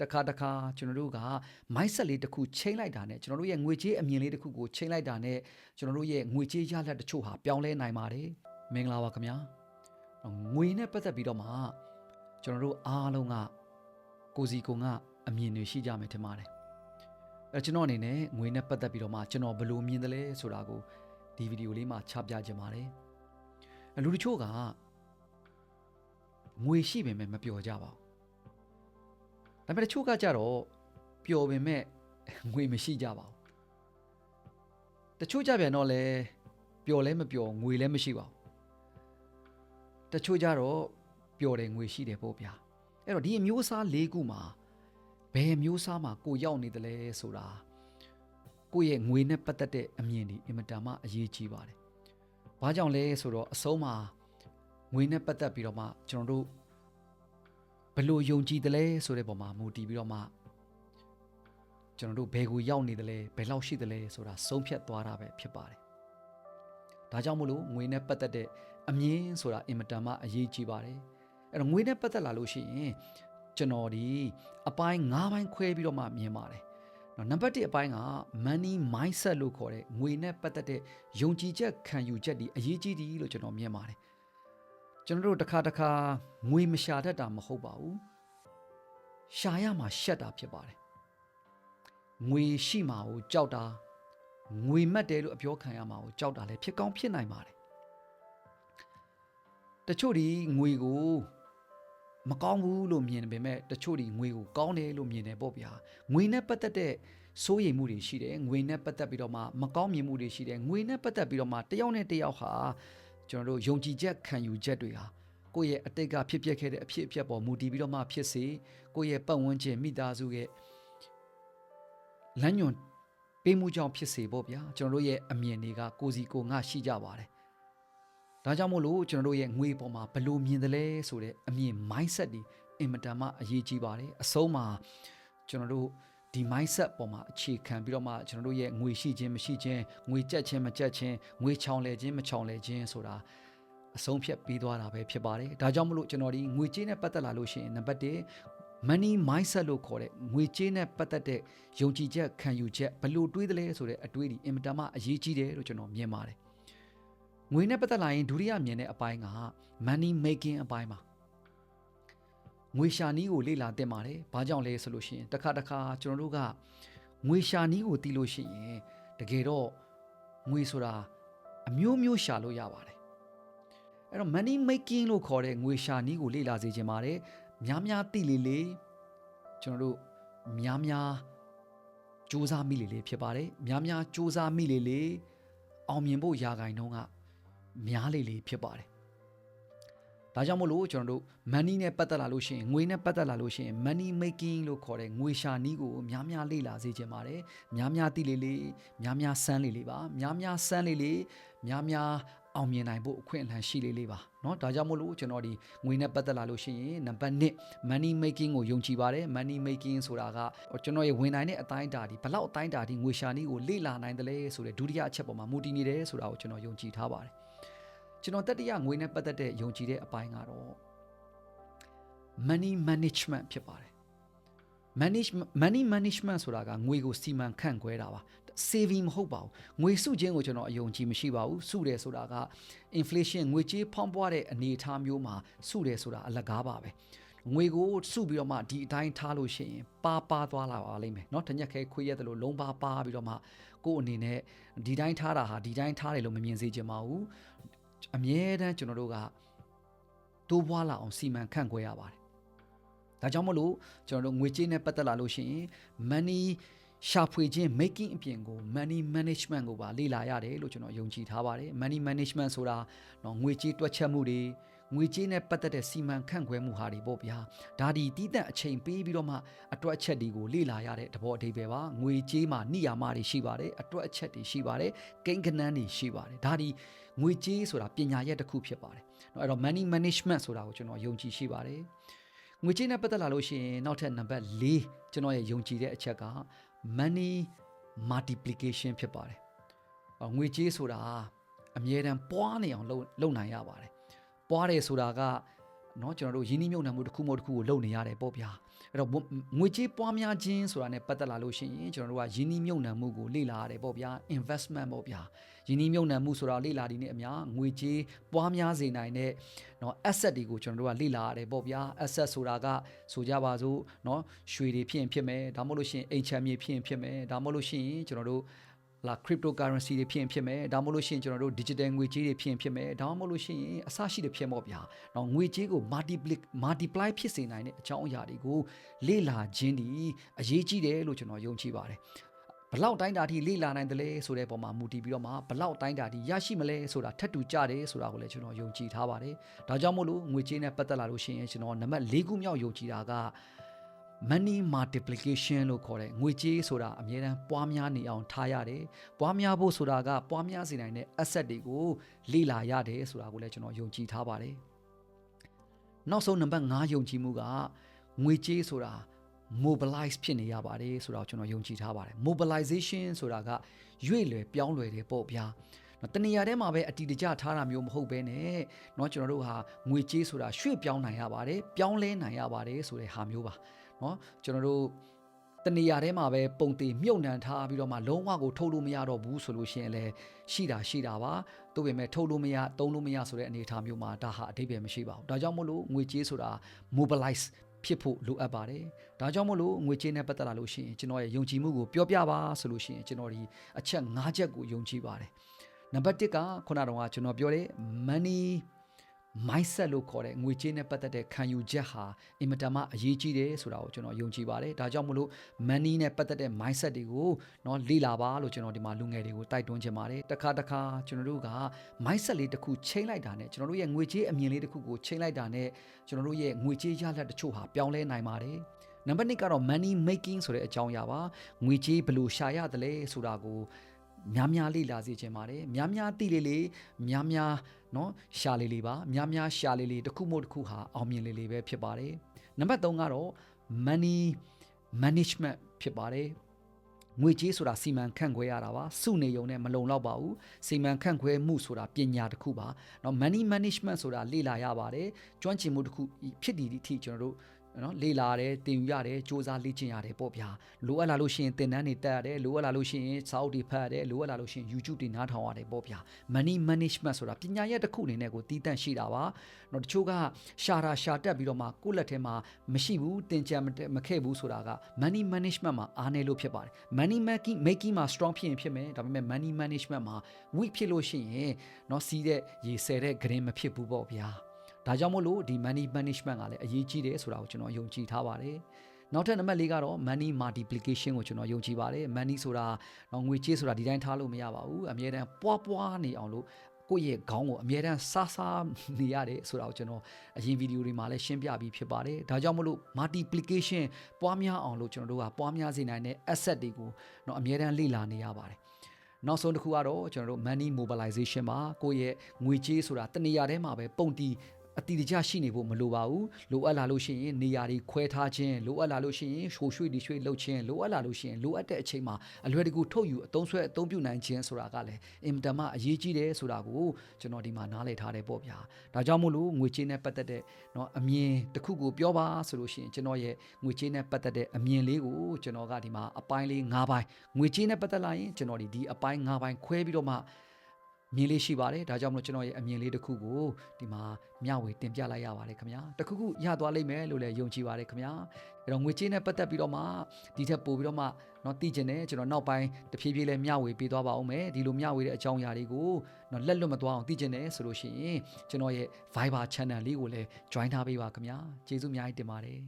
တခါတခါကျွန်တော်တို့က mindset လေးတစ်ခုချိန်လိုက်တာနဲ့ကျွန်တော်တို့ရဲ့ငွေကြေးအမြင်လေးတစ်ခုကိုချိန်လိုက်တာနဲ့ကျွန်တော်တို့ရဲ့ငွေကြေးရလဒ်တချို့ဟာပြောင်းလဲနိုင်ပါတယ်မင်္ဂလာပါခင်ဗျာငွေနဲ့ပတ်သက်ပြီးတော့မှကျွန်တော်တို့အားလုံးကကိုစီကိုကအမြင်တွေရှိကြမယ်ထင်ပါတယ်အဲကျွန်တော်အနေနဲ့ငွေနဲ့ပတ်သက်ပြီးတော့မှကျွန်တော်ဘယ်လိုမြင်တယ်လဲဆိုတာကိုဒီဗီဒီယိုလေးမှာချပြခြင်းပါတယ်အဲလူတချို့ကငွေရှိပေမဲ့မပျော်ကြပါဘူး ဒါပေမဲ့တချို့ကကြတော့ပျော်ပေမဲ့ငွေမရှိကြပါဘူးတချို့ကြပြန်တော့လဲပျော်လဲမပျော်ငွေလဲမရှိပါဘူးတချို့ကြတော့ပျော်တယ်ငွေရှိတယ်ပေါ့ဗျာအဲ့တော့ဒီအမျိုးအစား၄ခုမှာဘယ်အမျိုးအစားမှာကိုရောက်နေတယ်လဲဆိုတာကိုယ့်ရဲ့ငွေနဲ့ပတ်သက်တဲ့အမြင်ဒီအင်မတန်မှအရေးကြီးပါတယ်။ဘာကြောင့်လဲဆိုတော့အဆုံးမှာငွေနဲ့ပတ်သက်ပြီးတော့မှကျွန်တော်တို့ ဘယ်လိုယုံကြည်တယ်လဲဆိုတဲ့ပုံမှာမူတည်ပြီးတော့မှကျွန်တော်တို့ဘယ်ကိုရောက်နေတယ်လဲဘယ်လောက်ရှိတယ်လဲဆိုတာဆုံးဖြတ်သွားတာပဲဖြစ်ပါတယ်။ဒါကြောင့်မို့လို့ငွေနဲ့ပတ်သက်တဲ့အမြင်ဆိုတာအင်မတန်မှအရေးကြီးပါတယ်။အဲ့တော့ငွေနဲ့ပတ်သက်လာလို့ရှိရင်ကျွန်တော်ဒီအပိုင်း၅ပိုင်းခွဲပြီးတော့မှမြင်ပါတယ်။နော်နံပါတ်1အပိုင်းက money mindset လို့ခေါ်တဲ့ငွေနဲ့ပတ်သက်တဲ့ယုံကြည်ချက်ခံယူချက်ဒီအရေးကြီးတယ်လို့ကျွန်တော်မြင်ပါတယ်။ ကျွန်တော်တို့တစ်ခါတစ်ခါငွေမရှာတတ်တာမဟုတ်ပါဘူး။ရှာရမှာရှက်တာဖြစ်ပါတယ်။ငွေရှိမှာကိုကြောက်တာငွေမတ်တယ်လို့အပြောခံရမှာကိုကြောက်တာလည်းဖြစ်ကောင်းဖြစ်နိုင်ပါတယ်။တချို့ဒီငွေကိုမကောင်းဘူးလို့မြင်ပေမဲ့တချို့ဒီငွေကိုကောင်းတယ်လို့မြင်တယ်ပေါ့ဗျာငွေနဲ့ပတ်သက်တဲ့စိုးရိမ်မှုတွေရှိတယ်ငွေနဲ့ပတ်သက်ပြီးတော့မှမကောင်းမြင်မှုတွေရှိတယ်ငွေနဲ့ပတ်သက်ပြီးတော့မှတယောက်နဲ့တယောက်ဟာ ကျွန်တော်တို့ယုံကြည်ချက်ခံယူချက်တွေဟာကိုယ့်ရဲ့အတိတ်ကဖြစ်ပျက်ခဲ့တဲ့အဖြစ်အပျက်ပေါ်မူတည်ပြီးတော့မှဖြစ်စေကိုယ့်ရဲ့ပတ်ဝန်းကျင်မိသားစုရဲ့လမ်းညွန်ပေးမှုကြောင့်ဖြစ်စေပေါ့ဗျာကျွန်တော်တို့ရဲ့အမြင်တွေကကိုစီကိုငါရှိကြပါတယ်ဒါကြောင့်မို့လို့ကျွန်တော်တို့ရဲ့ငွေပေါ်မှာဘယ်လိုမြင်တယ်လဲဆိုတဲ့အမြင် mindset ဒီအင်မတန်မှအရေးကြီးပါတယ်အဆုံးမှာကျွန်တော်တို့ ဒီ mindset ပေါ်မှာအခြေခံပြီးတော့မှကျွန်တော်တို့ရဲ့ငွေရှိခြင်းမရှိခြင်းငွေကြက်ခြင်းမကြက်ခြင်းငွေချောင်လဲခြင်းမချောင်လဲခြင်းဆိုတာအဆုံးဖြတ်ပေးသွားတာပဲဖြစ်ပါတယ်ဒါကြောင့်မလို့ကျွန်တော်ဒီငွေကြေးနဲ့ပတ်သက်လာလို့ရှိရင်နံပါတ်1 money mindset လို့ခေါ်တဲ့ငွေကြေးနဲ့ပတ်သက်တဲ့ယုံကြည်ချက်ခံယူချက်ဘယ်လိုတွေးသလဲဆိုတဲ့အတွေးဒီအင်မတန်မှအရေးကြီးတယ်လို့ကျွန်တော်မြင်ပါတယ်ငွေနဲ့ပတ်သက်လာရင်ဒုတိယမြင်တဲ့အပိုင်းက money making အပိုင်းပါ ငွေရှာနည်းကိုလေ့လာသင့်ပါတယ်။ဘာကြောင့်လဲဆိုလို့ရှိရင်တစ်ခါတစ်ခါကျွန်တော်တို့ကငွေရှာနည်းကိုသိလို့ရှိရင်တကယ်တော့ငွေဆိုတာအမျိုးမျိုးရှာလို့ရပါတယ်။အဲ့တော့ money making လို့ခေါ်တဲ့ငွေရှာနည်းကိုလေ့လာစေချင်ပါတယ်။များများသိလေလေကျွန်တော်တို့များများစူးစမ်းမိလေလေဖြစ်ပါတယ်။များများစူးစမ်းမိလေလေအောင်မြင်ဖို့ရာဂိုင်နှုန်းကများလေလေဖြစ်ပါတယ်။ ဒါကြောင့်မို့လို့ကျွန်တော်တို့ money နဲ့ပတ်သက်လာလို့ရှိရင်ငွေနဲ့ပတ်သက်လာလို့ရှိရင် money making လို့ခေါ်တဲ့ငွေရှာနည်းကိုများများလေ့လာစေချင်ပါတယ်။များများသိလေလေများများစမ်းလေလေပါ။များများစမ်းလေလေများများအောင်မြင်နိုင်ဖို့အခွင့်အလမ်းရှိလေလေပါเนาะဒါကြောင့်မို့လို့ကျွန်တော်ဒီငွေနဲ့ပတ်သက်လာလို့ရှိရင်နံပါတ်1 money making ကိုယုံကြည်ပါတယ် money making ဆိုတာကကျွန်တော်ရဲ့ဝင်နိုင်တဲ့အတိုင်းအတာဒီဘလောက်အတိုင်းအတာဒီငွေရှာနည်းကိုလေ့လာနိုင်တယ်လဲဆိုတဲ့ဒုတိယအချက်ပေါ်မှာမူတည်နေတယ်ဆိုတာကိုကျွန်တော်ယုံကြည်ထားပါတယ် ကျွန်တော်တတိယငွေနဲ့ပတ်သက်တဲ့ယုံကြည်တဲ့အပိုင်းကတော့ money management ဖြစ်ပါတယ် manage money management ဆိုတာကငွေကိုစီမံခန့်ခွဲတာပါ saving မဟုတ်ပါဘူးငွေစုခြင်းကိုကျွန်တော်အယုံကြည်မရှိပါဘူးစုတယ်ဆိုတာက inflation ငွေကြေးဖောင်းပွားတဲ့အနေအထားမျိုးမှာစုတယ်ဆိုတာအလကားပါပဲငွေကိုစုပြီးတော့မှဒီအတိုင်းထားလို့ရှိရင်ပါပါသွားလာပါလိမ့်မယ်เนาะတညက်ခဲခွေးရတယ်လို့လုံးပါပါပြီးတော့မှကိုယ့်အနေနဲ့ဒီတိုင်းထားတာဟာဒီတိုင်းထားတယ်လို့မမြင်စေချင်ပါဘူး အမြဲတမ်းကျွန်တော်တို့ကတိုးပွားလာအောင်စီမံခန့်ခွဲရပါတယ်ဒါကြောင့်မလို့ကျွန်တော်တို့ငွေကြေးနဲ့ပတ်သက်လာလို့ရှိရင် money ရှာဖွေခြင်း making အပြင်ကို money management ကိုပါလေ့လာရတယ်လို့ကျွန်တော်ယုံကြည်ထားပါတယ် money management ဆိုတာတော့ငွေကြေးတွက်ချက်မှုတွေ ငွေကြေးနဲ့ပတ်သက်တဲ့စီမံခန့်ခွဲမှုဟာတွေပေါ့ဗျာဒါဒီတီးတန့်အချိန်ပေးပြီးတော့မှအတွက်အချက်တွေကိုလေ့လာရတဲ့သဘောအဓိပ္ပာယ်ပါငွေကြေးမှာနိယာမတွေရှိပါတယ်အတွက်အချက်တွေရှိပါတယ်ကိန်းကနန်းတွေရှိပါတယ်ဒါဒီငွေကြေးဆိုတာပညာရက်တစ်ခုဖြစ်ပါတယ်เนาะအဲ့တော့ money management ဆိုတာကိုကျွန်တော်ယုံကြည်ရှိပါတယ်ငွေကြေးနဲ့ပတ်သက်လာလို့ရှိရင်နောက်ထပ်နံပါတ်၄ကျွန်တော်ရဲ့ယုံကြည်တဲ့အချက်က money multiplication ဖြစ်ပါတယ်။ငွေကြေးဆိုတာအမြဲတမ်းပွားနေအောင်လုပ်လုပ်နိုင်ရပါတယ်။ ပွားတယ်ဆိုတာကနော်ကျွန်တော်တို့ယင်းနှိမ့်မြုံနှံမှုတစ်ခုမဟုတ်တစ်ခုကိုလုပ်နေရတယ်ပေါ့ဗျာအဲ့တော့ငွေကြေးပွားများခြင်းဆိုတာနဲ့ပတ်သက်လာလို့ရှိရင်ကျွန်တော်တို့ကယင်းနှိမ့်မြုံနှံမှုကိုလေ့လာရတယ်ပေါ့ဗျာ investment ပေါ့ဗျာယင်းနှိမ့်မြုံနှံမှုဆိုတာလေ့လာဒီနဲ့အများငွေကြေးပွားများစေနိုင်တဲ့နော် asset တွေကိုကျွန်တော်တို့ကလေ့လာရတယ်ပေါ့ဗျာ asset ဆိုတာကဆိုကြပါစို့နော်ရွှေတွေဖြစ်ရင်ဖြစ်မယ်ဒါမှမဟုတ်လို့ရှိရင်အိမ်ချမ်းမြေဖြစ်ရင်ဖြစ်မယ်ဒါမှမဟုတ်လို့ရှိရင်ကျွန်တော်တို့ လာ cryptocurrency တွေဖြစ်ရင်ဖြစ်မယ်ဒါမှမဟုတ်လို့ရှိရင်ကျွန်တော်တို့ digital ငွေကြေးတွေဖြစ်ရင်ဖြစ်မယ်ဒါမှမဟုတ်လို့ရှိရင်အစရှိတဲ့ဖြစ်မော့ဗျာ။တော့ငွေကြေးကို multiply multiply ဖြစ်စေနိုင်တဲ့အကြောင်းအရာတွေကိုလေ့လာခြင်းဒီအရေးကြီးတယ်လို့ကျွန်တော်ယုံကြည်ပါတယ်။ဘလောက်တိုင်းတာထိလေ့လာနိုင်တယ်လဲဆိုတဲ့ပုံမှာမူတည်ပြီးတော့မှဘလောက်တိုင်းတာထိရရှိမလဲဆိုတာထပ်တူကြတယ်ဆိုတာကိုလည်းကျွန်တော်ယုံကြည်ထားပါတယ်။ဒါကြောင့်မို့လို့ငွေကြေးနဲ့ပတ်သက်လာလို့ရှိရင်ကျွန်တော်နံပါတ်၄ခုမြောက်ယုံကြည်တာက money multiplication လို့ခေါ်တဲ့ငွေကြေးဆိုတာအမြဲတမ်းပွားများနေအောင်ထားရတယ်။ပွားများဖို့ဆိုတာကပွားများစေနိုင်တဲ့ asset တွေကိုလေ့လာရတယ်ဆိုတာကိုလည်းကျွန်တော်ယုံကြည်ထားပါတယ်။နောက်ဆုံးနံပါတ်5ယုံကြည်မှုကငွေကြေးဆိုတာ mobilize ဖြစ်နေရပါတယ်ဆိုတာကိုကျွန်တော်ယုံကြည်ထားပါတယ် mobilization ဆိုတာကရွေ့လွယ်ပြောင်းလွယ်တယ်ပေါ့ဗျာနော်တနေရာထဲမှာပဲအတီတကျထားတာမျိုးမဟုတ်ဘဲနဲ့เนาะကျွန်တော်တို့ဟာငွေကြေးဆိုတာရွှေ့ပြောင်းနိုင်ရပါတယ်ပြောင်းလဲနိုင်ရပါတယ်ဆိုတဲ့ဟာမျိုးပါ နော်ကျွန်တော်တို့တနေရာထဲမှာပဲပုံတည်မြုပ်နှံထားပြီးတော့မှလုံးဝကိုထုတ်လို့မရတော့ဘူးဆိုလို့ရှိရင်လည်းရှိတာရှိတာပါသို့ပေမဲ့ထုတ်လို့မရတုံးလို့မရဆိုတဲ့အနေအထားမျိုးမှာဒါဟာအတိတ်ပဲမရှိပါဘူးဒါကြောင့်မို့လို့ငွေကြေးဆိုတာ mobilize ဖြစ်ဖို့လိုအပ်ပါတယ်။ဒါကြောင့်မို့လို့ငွေကြေးနဲ့ပတ်သက်လာလို့ရှိရင်ကျွန်တော်ရဲ့ယုံကြည်မှုကိုပြောပြပါဆိုလို့ရှိရင်ကျွန်တော်ဒီအချက်၅ချက်ကိုယုံကြည်ပါတယ်။နံပါတ်၁ကခုနကတော့ကျွန်တော်ပြောတဲ့ money mindset လို့ခေါ်တဲ့ငွေကြေးနဲ့ပတ်သက်တဲ့ခံယူချက်ဟာအင်မတန်မှအရေးကြီးတယ်ဆိုတာကိုကျွန်တော်ယုံကြည်ပါတယ်။ဒါကြောင့်မလို့ money နဲ့ပတ်သက်တဲ့ mindset တွေကိုเนาะလေ့လာပါလို့ကျွန်တော်ဒီမှာလူငယ်တွေကိုတိုက်တွန်းချင်ပါတယ်။တစ်ခါတစ်ခါကျွန်တော်တို့က mindset လေးတစ်ခုချိန်လိုက်တာနဲ့ကျွန်တော်တို့ရဲ့ငွေကြေးအမြင်လေးတစ်ခုကိုချိန်လိုက်တာနဲ့ကျွန်တော်တို့ရဲ့ငွေကြေးရလဒ်တချို့ဟာပြောင်းလဲနိုင်ပါတယ်။နံပါတ်2ကတော့ money making ဆိုတဲ့အကြောင်းအရာပါ။ငွေကြေးဘယ်လိုရှာရတယ်လဲဆိုတာကိုများများလေ့လာစေချင်ပါတယ်များများသိလေလေများများ เนาะရှာလေလေပါများများရှာလေလေတစ်ခုမို့တစ်ခုဟာအောင်မြင်လေလေပဲဖြစ်ပါတယ်နံပါတ်3ကတော့ money management ဖြစ်ပါတယ်ငွေကြေးဆိုတာစီမံခန့်ခွဲရတာပါစုနေုံနဲ့မလုံလောက်ပါဘူးစီမံခန့်ခွဲမှုဆိုတာပညာတစ်ခုပါเนาะ money management ဆိုတာလေ့လာရပါတယ်ကျွမ်းကျင်မှုတစ်ခုဖြစ်တည်သည့်အထိကျွန်တော်တို့ နော်လေ့လာရတယ်တင်ယူရတယ်စူးစမ်းလေ့ကျင့်ရတယ်ပေါ့ဗျာလိုအပ်လာလို့ရှိရင်သင်တန်းတွေတက်ရတယ်လိုအပ်လာလို့ရှိရင်စာအုပ်တွေဖတ်ရတယ်လိုအပ်လာလို့ရှိရင် YouTube တွေနားထောင်ရတယ်ပေါ့ဗျာ money management ဆိုတာပညာရဲ့တစ်ခုအနေနဲ့ကိုတည်တံ့ရှိတာပါနော်တချို့ကရှာတာရှာတက်ပြီးတော့မှကိုယ့်လက်ထဲမှာမရှိဘူးတင်ကြံမခဲ့ဘူးဆိုတာက money management မှာအားနည်းလို့ဖြစ်ပါတယ် money making making မှာ strong ဖြစ်ရင်ဖြစ်မယ်ဒါပေမဲ့ money management မှာ weak ဖြစ်လို့ရှိရင်နော်စီးတဲ့ရေဆယ်တဲ့ green မဖြစ်ဘူးပေါ့ဗျာ ဒါကြောင့်မို့လို့ဒီ money management ကလည်းအရေးကြီးတယ်ဆိုတာကိုကျွန်တော်ယုံကြည်ထားပါတယ်နောက်ထပ်နံပါတ်၄ကတော့ money multiplication ကိုကျွန်တော်ယုံကြည်ပါတယ် money ဆိုတာတော့ငွေကြေးဆိုတာဒီတိုင်းထားလို့မရပါဘူးအမြဲတမ်းပွားပွားနေအောင်လို့ကိုယ့်ရဲ့ခေါင်းကိုအမြဲတမ်းစားစားနေရတယ်ဆိုတာကိုကျွန်တော်အရင်ဗီဒီယိုတွေမှာလည်းရှင်းပြပြီးဖြစ်ပါတယ်ဒါကြောင့်မလို့ multiplication ပွားများအောင်လို့ကျွန်တော်တို့ကပွားများစေနိုင်တဲ့ asset တွေကိုတော့အမြဲတမ်းလေ့လာနေရပါတယ်နောက်ဆုံးတစ်ခုကတော့ကျွန်တော်တို့ money mobilization ပါကိုယ့်ရဲ့ငွေကြေးဆိုတာတနေရာထဲမှာပဲပုံတီး အတိတကျရှိနေဖို့မလိုပါဘူးလိုအပ်လာလို့ရှိရင်နေရာတွေခွဲထားခြင်းလိုအပ်လာလို့ရှိရင်ရှိုရွှေ့ဒီရွှေ့လှုပ်ခြင်းလိုအပ်လာလို့ရှိရင်လိုအပ်တဲ့အချိန်မှာအလွယ်တကူထုတ်ယူအသုံးဆွဲအသုံးပြုနိုင်ခြင်းဆိုတာကလည်းအင်မတန်မှအရေးကြီးတယ်ဆိုတာကိုကျွန်တော်ဒီမှာနားလည်ထားတယ်ပေါ့ဗျာဒါကြောင့်မို့လို့ငွေကြေးနဲ့ပတ်သက်တဲ့เนาะအမြင်တစ်ခုကိုပြောပါဆိုလို့ရှိရင်ကျွန်တော်ရဲ့ငွေကြေးနဲ့ပတ်သက်တဲ့အမြင်လေးကိုကျွန်တော်ကဒီမှာအပိုင်းလေး၅ပိုင်းငွေကြေးနဲ့ပတ်သက်လာရင်ကျွန်တော်ဒီဒီအပိုင်း၅ပိုင်းခွဲပြီးတော့မှ မြင်လေးရှိပါတယ်ဒါကြောင့်မလို့ကျွန်တော်ရဲ့အမြင်လေးတစ်ခုကိုဒီမှာမျှဝေတင်ပြလိုက်ရပါတယ်ခင်ဗျာတခုခုရသွားလိမ့်မယ်လို့လည်းယုံကြည်ပါတယ်ခင်ဗျာအဲ့တော့ငွေကြေးနဲ့ပတ်သက်ပြီးတော့မှဒီထက်ပိုပြီးတော့မှเนาะသိကျင်တယ်ကျွန်တော်နောက်ပိုင်းတဖြည်းဖြည်းလေးမျှဝေပေးသွားပါအောင်မယ်ဒီလိုမျှဝေတဲ့အကြောင်းအရာတွေကိုเนาะလက်လွတ်မသွားအောင်သိကျင်တယ်ဆိုလို့ရှိရင်ကျွန်တော်ရဲ့ Viber channel လေးကိုလည်း join ထားပေးပါခင်ဗျာကျေးဇူးအများကြီးတင်ပါတယ်